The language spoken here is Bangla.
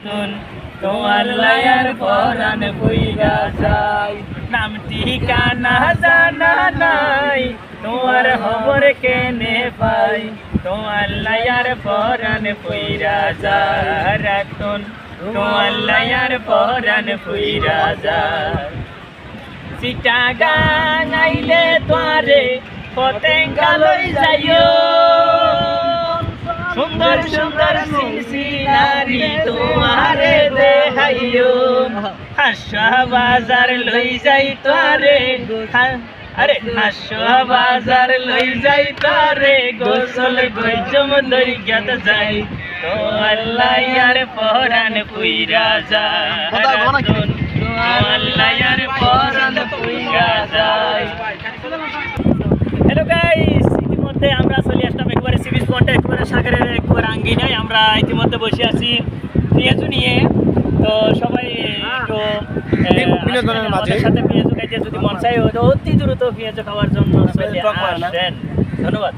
রাতুন তোমার লায়ার পরান কইরা যায় নাম ঠিকানা জানা নাই, তোমার খবর কেনে পাই? তোমার লায়ার পরান কইরা যায় রাতুন তোমার লায়ার পরান কইরা যায় চিটাগাং আইলে তোরে পতেঙ্গা লই যাইও। সুন্দর সুন্দর সিনসিনারি তোমারে দেখাইও হাসা বাজার লই যাই তোরে আরে হাসা বাজার লই যাই তোরে গোসল গজম লই গেত যাই। তো আল্লাহ ইয়ার পরান পুইরা যায়। আল্লাহ ইয়ার পরান পুইরা যায়। হ্যালো গাইস ইতিমধ্যে আমরা চলে আসলাম একেবারে সিরিজ পয়েন্টে একেবারে সাগরের একেবারে আঙ্গিনায়। আমরা ইতিমধ্যে বসে আছি পেঁয়াজু নিয়ে। তো সবাই একটু আহ, বিনোদনের মাঝে। সাথে পেঁয়াজু খাইতে যদি মন চাই অতি দ্রুত পেঁয়াজু খাওয়ার জন্য। আসেন ধন্যবাদ